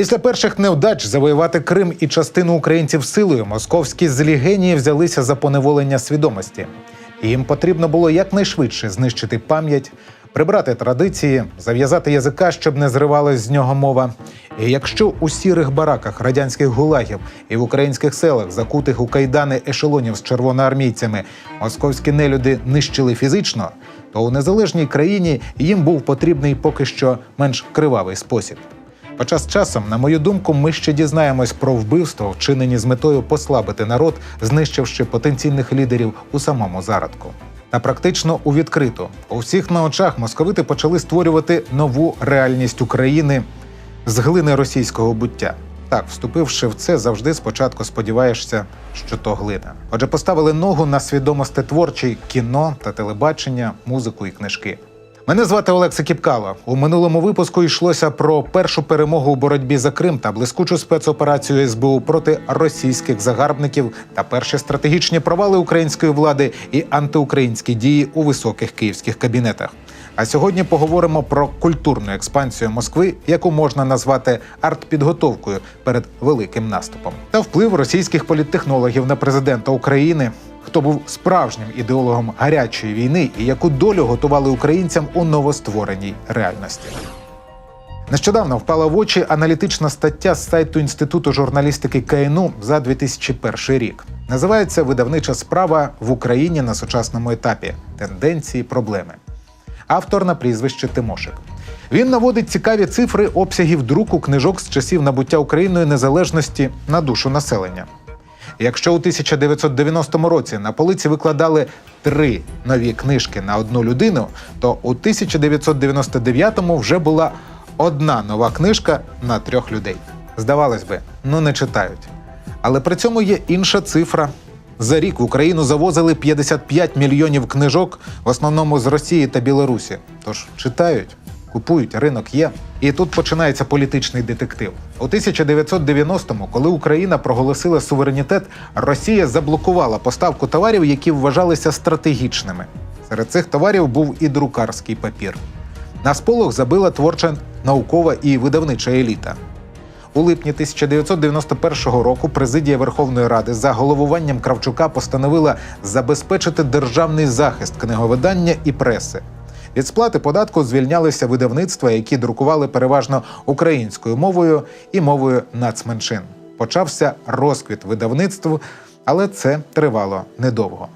Після перших невдач завоювати Крим і частину українців силою московські злі генії взялися за поневолення свідомості. Їм потрібно було якнайшвидше знищити пам'ять, прибрати традиції, зав'язати язика, щоб не зривалась з нього мова. І якщо у сірих бараках радянських гулагів і в українських селах, закутих у кайдани ешелонів з червоноармійцями, московські нелюди нищили фізично, то у незалежній країні їм був потрібний поки що менш кривавий спосіб. Хоча з часом, на мою думку, ми ще дізнаємось про вбивство, вчинені з метою послабити народ, знищивши потенційних лідерів у самому зародку. Та практично у відкриту у всіх на очах московити почали створювати нову реальність України з глини російського буття. Так, вступивши в це, завжди спочатку сподіваєшся, що то глина. Отже, поставили ногу на свідомості творчий кіно та телебачення, музику і книжки. Мене звати Олекса Кіпкало. У минулому випуску йшлося про першу перемогу у боротьбі за Крим та блискучу спецоперацію СБУ проти російських загарбників та перші стратегічні провали української влади і антиукраїнські дії у високих київських кабінетах. А сьогодні поговоримо про культурну експансію Москви, яку можна назвати артпідготовкою перед великим наступом, та вплив російських політтехнологів на президента України, хто був справжнім ідеологом гарячої війни і яку долю готували українцям у новоствореній реальності. Нещодавно впала в очі аналітична стаття з сайту Інституту журналістики КНУ за 2001 рік. Називається Видавнича справа в Україні на сучасному етапі тенденції, проблеми. Автор на прізвище Тимошик. Він наводить цікаві цифри обсягів друку книжок з часів набуття Україною незалежності на душу населення. Якщо у 1990 році на полиці викладали три нові книжки на одну людину, то у 1999 вже була одна нова книжка на трьох людей. Здавалось би, ну не читають. Але при цьому є інша цифра. За рік в Україну завозили 55 мільйонів книжок, в основному з Росії та Білорусі. Тож читають, купують, ринок є. І тут починається політичний детектив. У 1990-му, коли Україна проголосила суверенітет, Росія заблокувала поставку товарів, які вважалися стратегічними. Серед цих товарів був і друкарський папір. На сполох забила творча наукова і видавнича еліта. У липні 1991 року президія Верховної Ради за головуванням Кравчука постановила забезпечити державний захист книговидання і преси. Від сплати податку звільнялися видавництва, які друкували переважно українською мовою і мовою нацменшин. Почався розквіт видавництв, але це тривало недовго.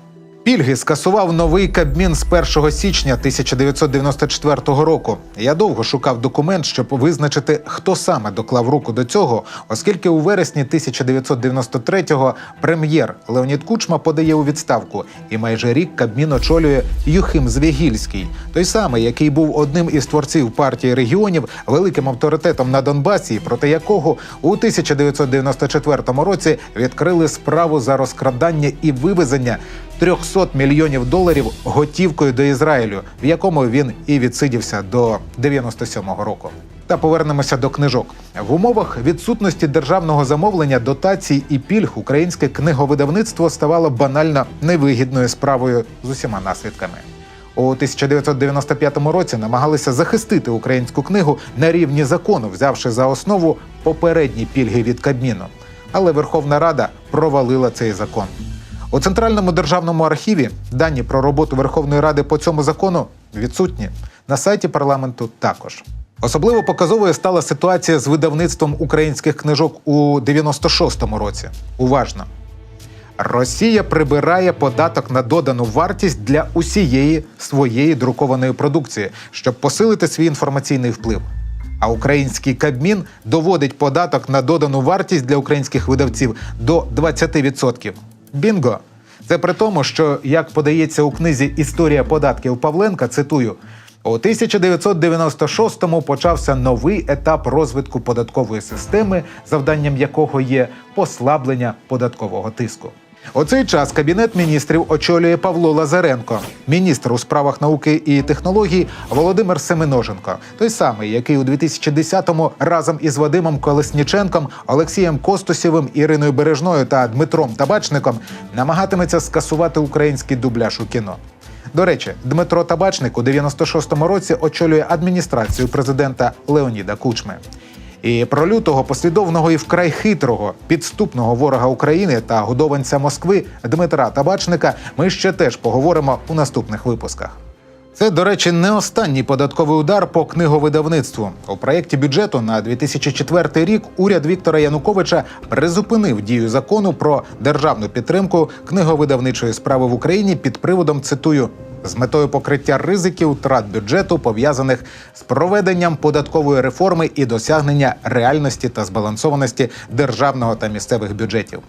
Пільги скасував новий Кабмін з 1 січня 1994 року. Я довго шукав документ, щоб визначити, хто саме доклав руку до цього, оскільки у вересні 1993-го прем'єр Леонід Кучма подає у відставку, і майже рік Кабмін очолює Юхим Звягільський, той самий, який був одним із творців партії регіонів, великим авторитетом на Донбасі, проти якого у 1994 році відкрили справу за розкрадання і вивезення 300 мільйонів доларів готівкою до Ізраїлю, в якому він і відсидівся до 97-го року. Та повернемося до книжок. В умовах відсутності державного замовлення, дотацій і пільг українське книговидавництво ставало банально невигідною справою з усіма наслідками. У 1995 році намагалися захистити українську книгу на рівні закону, взявши за основу попередні пільги від Кабміну. Але Верховна Рада провалила цей закон. У центральному державному архіві дані про роботу Верховної Ради по цьому закону відсутні. На сайті парламенту також. Особливо показовою стала ситуація з видавництвом українських книжок у 96-му році. Уважно. Росія прибирає податок на додану вартість для усієї своєї друкованої продукції, щоб посилити свій інформаційний вплив. А український Кабмін доводить податок на додану вартість для українських видавців до 20%. Бінго! Це при тому, що як подається у книзі Історія податків Павленка, цитую. У 1996-му почався новий етап розвитку податкової системи, завданням якого є послаблення податкового тиску. У цей час кабінет міністрів очолює Павло Лазаренко, міністр у справах науки і технологій Володимир Семеноженко, той самий, який у 2010-му разом із Вадимом Колесніченком, Олексієм Костусєвим, Іриною Бережною та Дмитром Табачником намагатиметься скасувати український дубляж у кіно. До речі, Дмитро Табачник у 96-му році очолює адміністрацію президента Леоніда Кучми. І про лютого послідовного і вкрай хитрого підступного ворога України та годованця Москви Дмитра Табачника ми ще теж поговоримо у наступних випусках. Це, до речі, не останній податковий удар по книговидавництву. У проєкті бюджету на 2004 рік уряд Віктора Януковича призупинив дію закону про державну підтримку книговидавничої справи в Україні під приводом цитую. З метою покриття ризиків втрат бюджету пов'язаних з проведенням податкової реформи і досягнення реальності та збалансованості державного та місцевих бюджетів.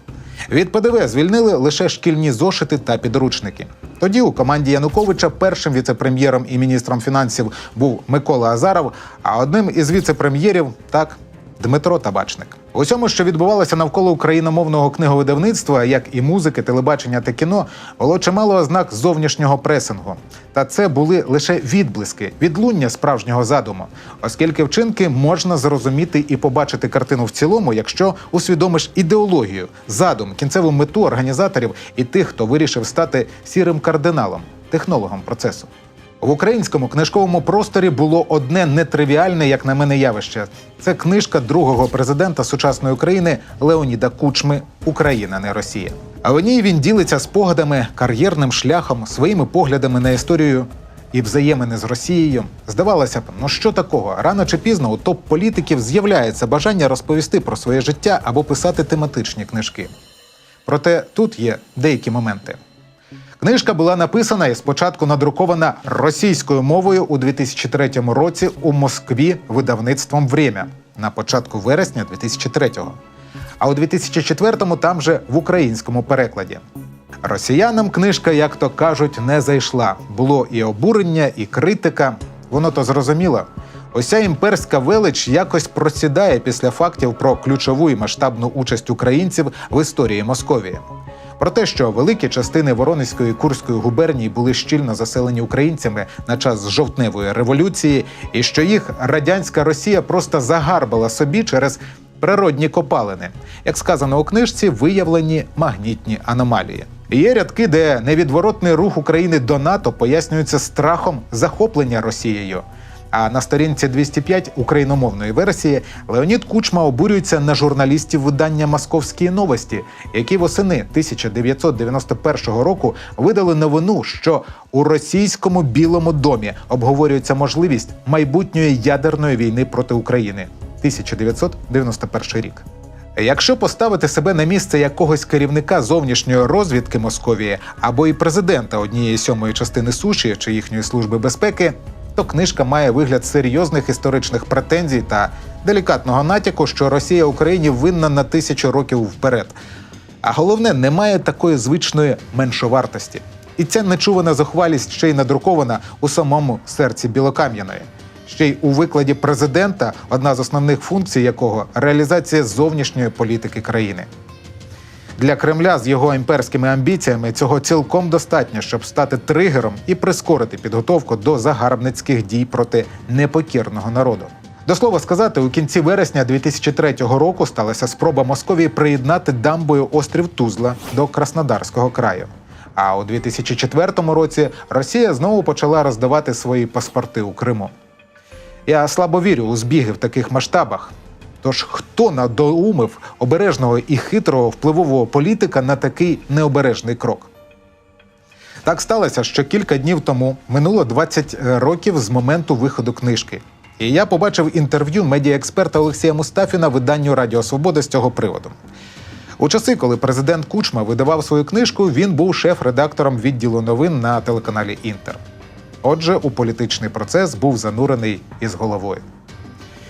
Від ПДВ звільнили лише шкільні зошити та підручники. Тоді у команді Януковича першим віцепрем'єром і міністром фінансів був Микола Азаров, а одним із віцепрем'єрів так Дмитро Табачник. У всьому, що відбувалося навколо україномовного книговидавництва, як і музики, телебачення та кіно, було чимало ознак зовнішнього пресингу. Та це були лише відблиски, відлуння справжнього задуму, оскільки вчинки можна зрозуміти і побачити картину в цілому, якщо усвідомиш ідеологію, задум, кінцеву мету організаторів і тих, хто вирішив стати сірим кардиналом, технологом процесу. В українському книжковому просторі було одне нетривіальне, як на мене, явище. Це книжка другого президента сучасної України Леоніда Кучми Україна, не Росія. А в ній він ділиться спогадами, кар'єрним шляхом, своїми поглядами на історію і взаємини з Росією. Здавалося б, ну що такого? Рано чи пізно у топ-політиків з'являється бажання розповісти про своє життя або писати тематичні книжки. Проте тут є деякі моменти. Книжка була написана і спочатку надрукована російською мовою у 2003 році у Москві видавництвом «Время» на початку вересня 2003-го. А у 2004-му там же в українському перекладі. Росіянам книжка, як то кажуть, не зайшла. Було і обурення, і критика. Воно то зрозуміло. Ося імперська велич якось просідає після фактів про ключову і масштабну участь українців в історії Московії. Про те, що великі частини Воронезької Курської губернії були щільно заселені українцями на час жовтневої революції, і що їх радянська Росія просто загарбала собі через природні копалини, як сказано у книжці, виявлені магнітні аномалії. Є рядки, де невідворотний рух України до НАТО пояснюється страхом захоплення Росією. А на сторінці 205 україномовної версії Леонід Кучма обурюється на журналістів видання Московські новості, які восени 1991 року видали новину, що у російському Білому домі обговорюється можливість майбутньої ядерної війни проти України. 1991 рік. Якщо поставити себе на місце якогось керівника зовнішньої розвідки Московії або і президента однієї сьомої частини суші чи їхньої служби безпеки, то книжка має вигляд серйозних історичних претензій та делікатного натяку, що Росія Україні винна на тисячу років вперед. А головне, немає такої звичної меншовартості. І ця нечувана зухвалість ще й надрукована у самому серці Білокам'яної. Ще й у викладі президента, одна з основних функцій якого реалізація зовнішньої політики країни. Для Кремля з його імперськими амбіціями цього цілком достатньо, щоб стати тригером і прискорити підготовку до загарбницьких дій проти непокірного народу. До слова сказати, у кінці вересня 2003 року сталася спроба Московії приєднати дамбою острів Тузла до Краснодарського краю. А у 2004 році Росія знову почала роздавати свої паспорти у Криму. Я слабо вірю у збіги в таких масштабах. Тож хто надоумив обережного і хитрого впливового політика на такий необережний крок? Так сталося, що кілька днів тому минуло 20 років з моменту виходу книжки. І я побачив інтерв'ю медіаексперта Олексія Мустафіна виданню Радіо Свобода з цього приводу. У часи, коли президент Кучма видавав свою книжку, він був шеф-редактором відділу новин на телеканалі Інтер. Отже, у політичний процес був занурений із головою.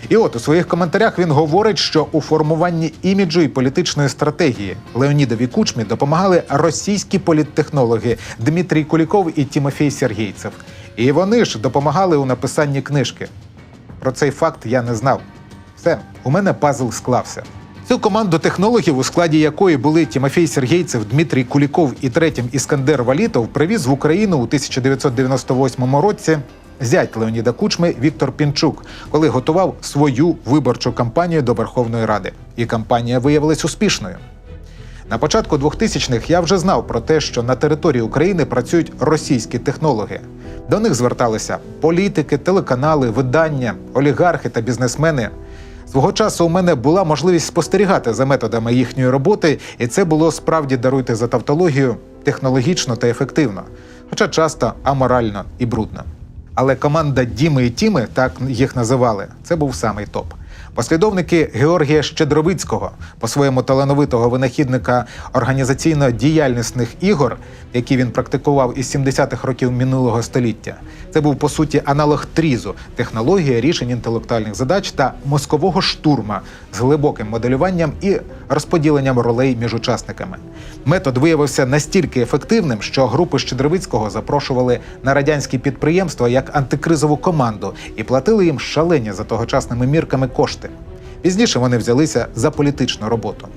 І от у своїх коментарях він говорить, що у формуванні іміджу і політичної стратегії Леонідові Кучмі допомагали російські політтехнологи Дмитрій Куліков і Тімофій Сергійцев. І вони ж допомагали у написанні книжки. Про цей факт я не знав. Все, у мене пазл склався. Цю команду технологів, у складі якої були Тімофій Сергійцев, Дмитрій Куліков і третім Іскандер Валітов, привіз в Україну у 1998 році зять Леоніда Кучми Віктор Пінчук, коли готував свою виборчу кампанію до Верховної Ради. І кампанія виявилась успішною. На початку 2000-х я вже знав про те, що на території України працюють російські технологи. До них зверталися політики, телеканали, видання, олігархи та бізнесмени. Свого часу у мене була можливість спостерігати за методами їхньої роботи, і це було справді даруйте за тавтологію технологічно та ефективно, хоча часто аморально і брудно. Але команда Діми і Тіми, так їх називали, це був самий топ. Послідовники Георгія Щедровицького, по-своєму талановитого винахідника організаційно-діяльнісних ігор, які він практикував із 70-х років минулого століття. Це був по суті аналог трізу, технологія рішень інтелектуальних задач та мозкового штурма з глибоким моделюванням і розподіленням ролей між учасниками. Метод виявився настільки ефективним, що групи Щедровицького запрошували на радянські підприємства як антикризову команду і платили їм шалені за тогочасними мірками кошти. Пізніше вони взялися за політичну роботу.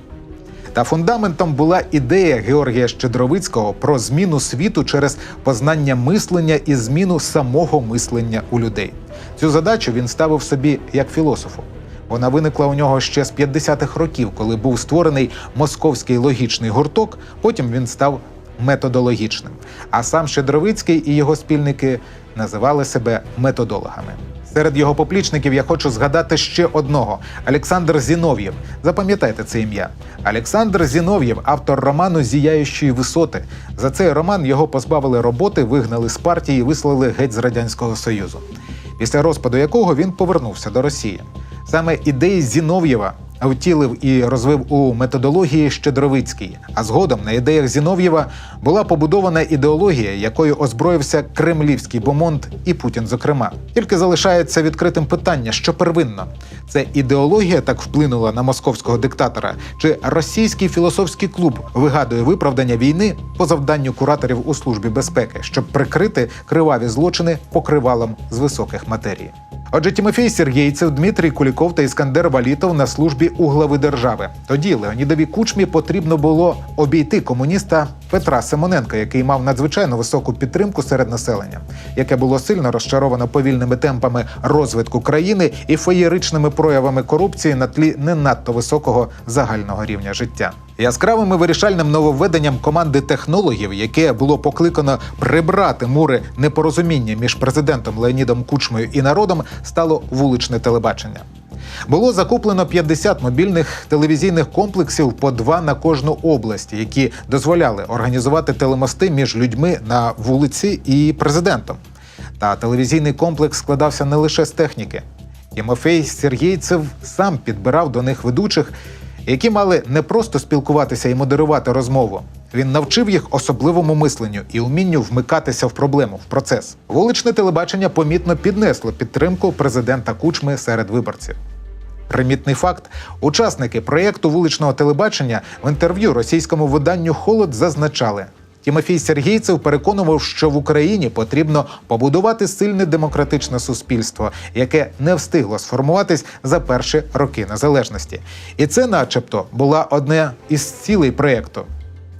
Та фундаментом була ідея Георгія Щедровицького про зміну світу через познання мислення і зміну самого мислення у людей. Цю задачу він ставив собі як філософу. Вона виникла у нього ще з 50-х років, коли був створений московський логічний гурток. Потім він став методологічним. А сам Щедровицький і його спільники називали себе методологами. Серед його поплічників я хочу згадати ще одного Олександр Зінов'єв. Запам'ятайте це ім'я. Олександр Зінов'єв, автор роману Зіяючої висоти. За цей роман його позбавили роботи, вигнали з партії, і вислали геть з радянського союзу. Після розпаду якого він повернувся до Росії. Саме ідеї Зінов'єва втілив і розвив у методології Щедровицький. А згодом на ідеях Зінов'єва була побудована ідеологія, якою озброївся кремлівський бомонд і Путін, зокрема. Тільки залишається відкритим питання, що первинно це ідеологія так вплинула на московського диктатора, чи російський філософський клуб вигадує виправдання війни по завданню кураторів у службі безпеки, щоб прикрити криваві злочини покривалом з високих матерій. Отже, Тимофій Сергійцев, Дмитрій Куліков та Іскандер Валітов на службі у глави держави. Тоді Леонідові Кучмі потрібно було обійти комуніста Петра Симоненка, який мав надзвичайно високу підтримку серед населення, яке було сильно розчаровано повільними темпами розвитку країни і феєричними проявами корупції на тлі не надто високого загального рівня життя. Яскравим і вирішальним нововведенням команди технологів, яке було покликано прибрати мури непорозуміння між президентом Леонідом Кучмою і народом, стало вуличне телебачення. Було закуплено 50 мобільних телевізійних комплексів по два на кожну область, які дозволяли організувати телемости між людьми на вулиці і президентом. Та телевізійний комплекс складався не лише з техніки. Тимофей Сергійцев сам підбирав до них ведучих, які мали не просто спілкуватися і модерувати розмову. Він навчив їх особливому мисленню і умінню вмикатися в проблему, в процес. Вуличне телебачення помітно піднесло підтримку президента Кучми серед виборців. Примітний факт: учасники проєкту вуличного телебачення в інтерв'ю російському виданню Холод зазначали. Тімофій Сергійцев переконував, що в Україні потрібно побудувати сильне демократичне суспільство, яке не встигло сформуватись за перші роки незалежності. І це, начебто, була одне із цілей проєкту.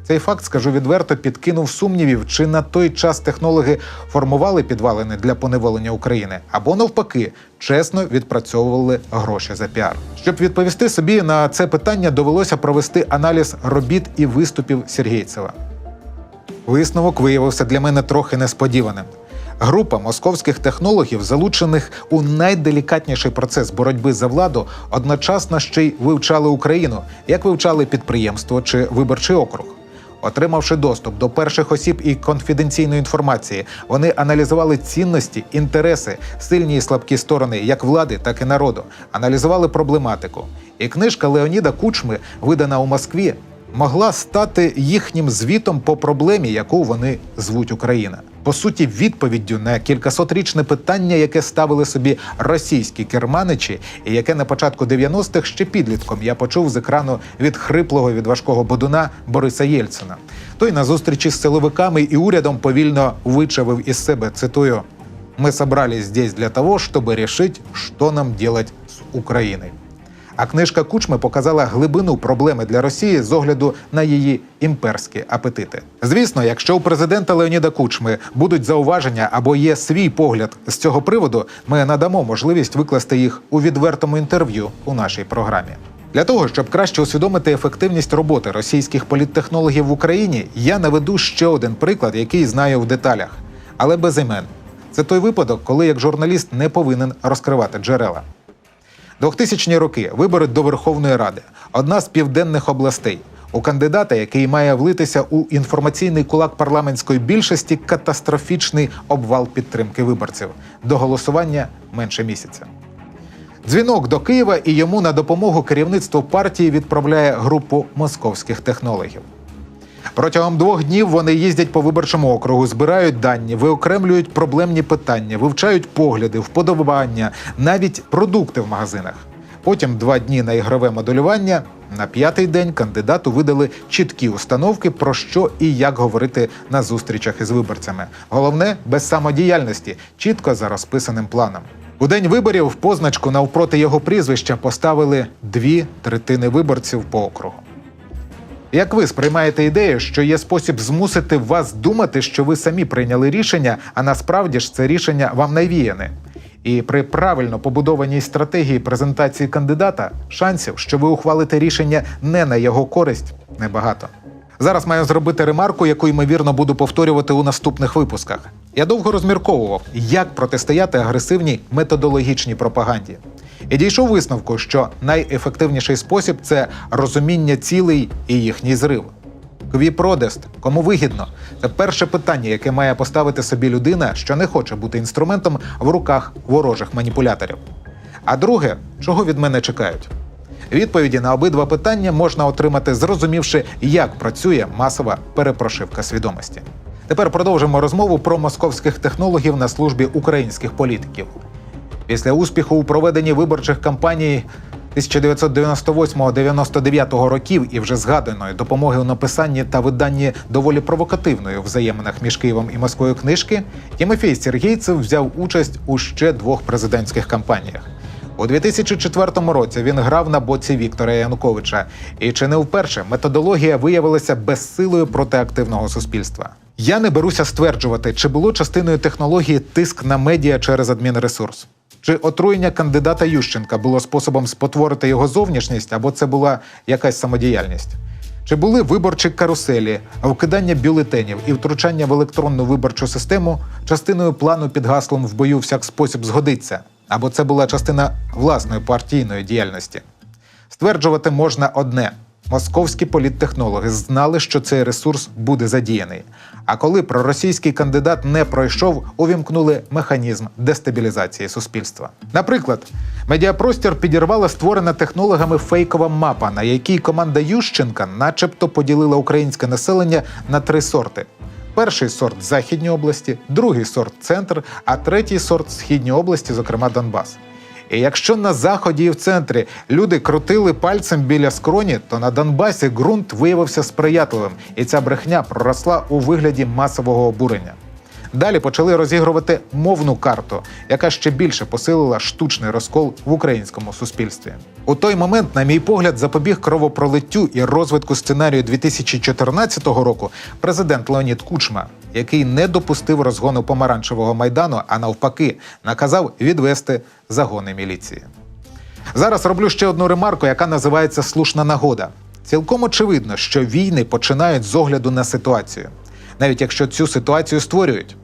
Цей факт, скажу відверто, підкинув сумнівів, чи на той час технологи формували підвалини для поневолення України, або навпаки, чесно відпрацьовували гроші за піар. Щоб відповісти собі на це питання, довелося провести аналіз робіт і виступів Сергійцева. Висновок виявився для мене трохи несподіваним. Група московських технологів, залучених у найделікатніший процес боротьби за владу, одночасно ще й вивчали Україну, як вивчали підприємство чи виборчий округ. Отримавши доступ до перших осіб і конфіденційної інформації, вони аналізували цінності, інтереси, сильні і слабкі сторони як влади, так і народу, аналізували проблематику. І книжка Леоніда Кучми, видана у Москві, могла стати їхнім звітом по проблемі, яку вони звуть Україна. По суті, відповіддю на кількасотрічне питання, яке ставили собі російські керманичі, і яке на початку 90-х ще підлітком я почув з екрану від хриплого від важкого бодуна Бориса Єльцина. Той на зустрічі з силовиками і урядом повільно вичавив із себе цитую: «Ми собрались здесь для того, чтобы решить, что нам делать с Украиной». А книжка Кучми показала глибину проблеми для Росії з огляду на її імперські апетити. Звісно, якщо у президента Леоніда Кучми будуть зауваження або є свій погляд з цього приводу, ми надамо можливість викласти їх у відвертому інтерв'ю у нашій програмі. Для того щоб краще усвідомити ефективність роботи російських політтехнологів в Україні, я наведу ще один приклад, який знаю в деталях, але без імен. Це той випадок, коли як журналіст не повинен розкривати джерела. 2000-ні роки вибори до Верховної Ради одна з південних областей. У кандидата, який має влитися у інформаційний кулак парламентської більшості, катастрофічний обвал підтримки виборців. До голосування менше місяця. Дзвінок до Києва і йому на допомогу керівництво партії відправляє групу московських технологів. Протягом двох днів вони їздять по виборчому округу, збирають дані, виокремлюють проблемні питання, вивчають погляди, вподобання, навіть продукти в магазинах. Потім два дні на ігрове моделювання. На п'ятий день кандидату видали чіткі установки про що і як говорити на зустрічах із виборцями. Головне без самодіяльності, чітко за розписаним планом. У день виборів позначку навпроти його прізвища поставили дві третини виборців по округу. Як ви сприймаєте ідею, що є спосіб змусити вас думати, що ви самі прийняли рішення, а насправді ж це рішення вам навіяне? І при правильно побудованій стратегії презентації кандидата шансів, що ви ухвалите рішення не на його користь, небагато. Зараз маю зробити ремарку, яку ймовірно буду повторювати у наступних випусках. Я довго розмірковував, як протистояти агресивній методологічній пропаганді. І дійшов висновку, що найефективніший спосіб це розуміння цілей і їхній зрив. Кві продест, кому вигідно? Це перше питання, яке має поставити собі людина, що не хоче бути інструментом в руках ворожих маніпуляторів. А друге, чого від мене чекають? Відповіді на обидва питання можна отримати, зрозумівши, як працює масова перепрошивка свідомості. Тепер продовжимо розмову про московських технологів на службі українських політиків. Після успіху у проведенні виборчих кампаній 1998-99 років і вже згаданої допомоги у написанні та виданні доволі провокативної взаєминах між Києвом і Москвою книжки, Тімофій Сергійцев взяв участь у ще двох президентських кампаніях. У 2004 році він грав на боці Віктора Януковича, і чи не вперше методологія виявилася безсилою проти активного суспільства. Я не беруся стверджувати, чи було частиною технології тиск на медіа через адмінресурс. Чи отруєння кандидата Ющенка було способом спотворити його зовнішність, або це була якась самодіяльність? Чи були виборчі каруселі, вкидання бюлетенів і втручання в електронну виборчу систему частиною плану під гаслом в бою всяк спосіб згодиться? Або це була частина власної партійної діяльності? Стверджувати можна одне: московські політтехнологи знали, що цей ресурс буде задіяний. А коли проросійський кандидат не пройшов, увімкнули механізм дестабілізації суспільства. Наприклад, медіапростір підірвала створена технологами фейкова мапа, на якій команда Ющенка, начебто, поділила українське населення на три сорти. Перший сорт західні області, другий сорт центр, а третій сорт східні області, зокрема Донбас. І якщо на заході і в центрі люди крутили пальцем біля скроні, то на Донбасі ґрунт виявився сприятливим, і ця брехня проросла у вигляді масового обурення. Далі почали розігрувати мовну карту, яка ще більше посилила штучний розкол в українському суспільстві. У той момент, на мій погляд, запобіг кровопролиттю і розвитку сценарію 2014 року президент Леонід Кучма, який не допустив розгону помаранчевого майдану, а навпаки, наказав відвести загони міліції. Зараз роблю ще одну ремарку, яка називається слушна нагода. Цілком очевидно, що війни починають з огляду на ситуацію, навіть якщо цю ситуацію створюють.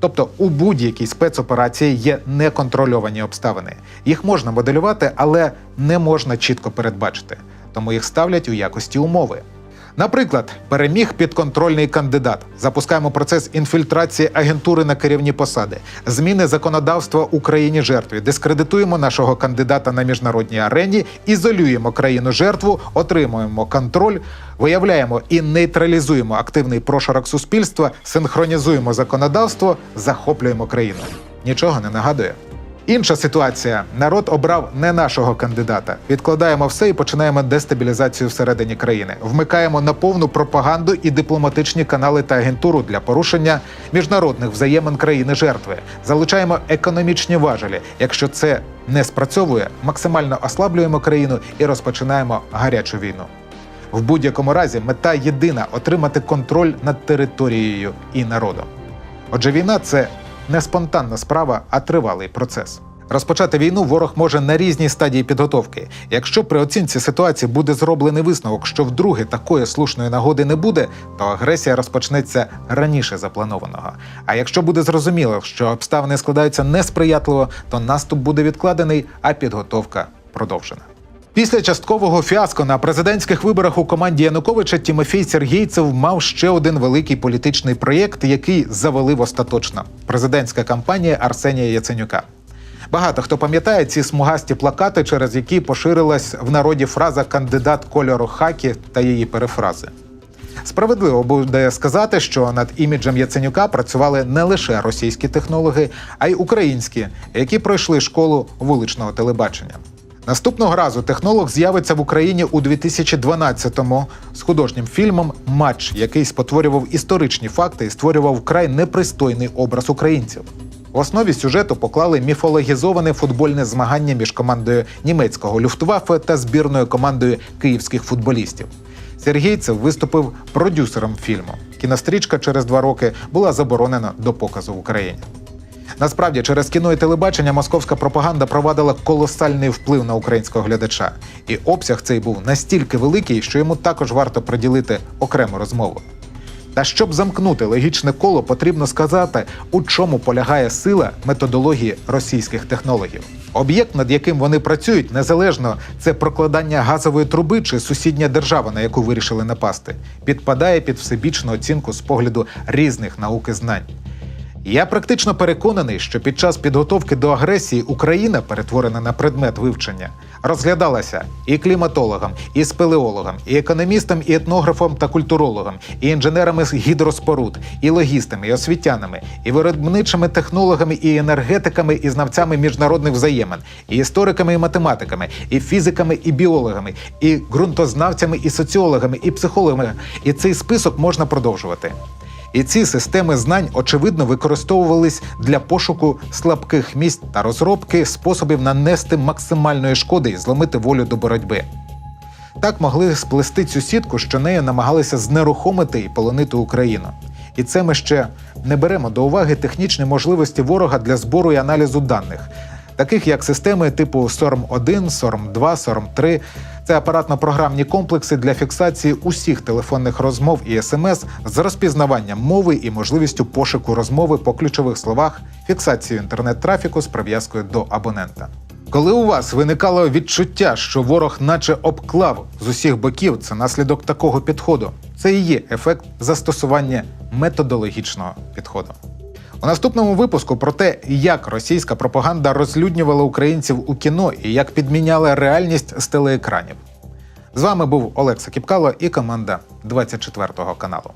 Тобто у будь-якій спецоперації є неконтрольовані обставини. Їх можна моделювати, але не можна чітко передбачити, тому їх ставлять у якості умови. Наприклад, переміг підконтрольний кандидат. Запускаємо процес інфільтрації агентури на керівні посади, зміни законодавства Україні жертві, дискредитуємо нашого кандидата на міжнародній арені, ізолюємо країну жертву, отримуємо контроль, виявляємо і нейтралізуємо активний прошарок суспільства, синхронізуємо законодавство, захоплюємо країну. Нічого не нагадує. Інша ситуація: народ обрав не нашого кандидата. Відкладаємо все і починаємо дестабілізацію всередині країни. Вмикаємо на повну пропаганду і дипломатичні канали та агентуру для порушення міжнародних взаємин країни жертви. Залучаємо економічні важелі. Якщо це не спрацьовує, максимально ослаблюємо країну і розпочинаємо гарячу війну. В будь-якому разі мета єдина отримати контроль над територією і народом. Отже, війна це не спонтанна справа, а тривалий процес. Розпочати війну ворог може на різній стадії підготовки. Якщо при оцінці ситуації буде зроблений висновок, що вдруге такої слушної нагоди не буде, то агресія розпочнеться раніше запланованого. А якщо буде зрозуміло, що обставини складаються несприятливо, то наступ буде відкладений, а підготовка продовжена. Після часткового фіаско на президентських виборах у команді Януковича Тімофій Сергійцев мав ще один великий політичний проєкт, який завалив остаточно президентська кампанія Арсенія Яценюка. Багато хто пам'ятає ці смугасті плакати, через які поширилась в народі фраза кандидат кольору хакі та її перефрази. Справедливо буде сказати, що над іміджем Яценюка працювали не лише російські технологи, а й українські, які пройшли школу вуличного телебачення. Наступного разу технолог з'явиться в Україні у 2012-му з художнім фільмом Матч, який спотворював історичні факти і створював вкрай непристойний образ українців. В основі сюжету поклали міфологізоване футбольне змагання між командою німецького Люфтваффе та збірною командою київських футболістів. Сергійцев виступив продюсером фільму. Кінострічка через два роки була заборонена до показу в Україні. Насправді, через кіно і телебачення московська пропаганда провадила колосальний вплив на українського глядача, і обсяг цей був настільки великий, що йому також варто приділити окрему розмову. Та щоб замкнути логічне коло, потрібно сказати, у чому полягає сила методології російських технологів. Об'єкт, над яким вони працюють, незалежно це прокладання газової труби чи сусідня держава, на яку вирішили напасти, підпадає під всебічну оцінку з погляду різних наук і знань. Я практично переконаний, що під час підготовки до агресії Україна, перетворена на предмет вивчення, розглядалася і кліматологам, і спелеологам, і економістам, і етнографам та культурологам, і інженерами з гідроспоруд, і логістами, і освітянами, і виробничими технологами, і енергетиками, і знавцями міжнародних взаємин, і істориками, і математиками, і фізиками, і біологами, і ґрунтознавцями, і соціологами, і психологами. І цей список можна продовжувати. І ці системи знань очевидно використовувались для пошуку слабких місць та розробки способів нанести максимальної шкоди і зломити волю до боротьби. Так могли сплести цю сітку, що нею намагалися знерухомити і полонити Україну. І це ми ще не беремо до уваги технічні можливості ворога для збору і аналізу даних, таких як системи типу SORM-1, SORM-2, SORM-3. Це апаратно-програмні комплекси для фіксації усіх телефонних розмов і смс з розпізнаванням мови і можливістю пошуку розмови по ключових словах, фіксацію інтернет-трафіку з прив'язкою до абонента. Коли у вас виникало відчуття, що ворог наче обклав з усіх боків, це наслідок такого підходу. Це і є ефект застосування методологічного підходу. У наступному випуску про те, як російська пропаганда розлюднювала українців у кіно і як підміняла реальність з телеекранів. З вами був Олекса Кіпкало і команда 24 каналу.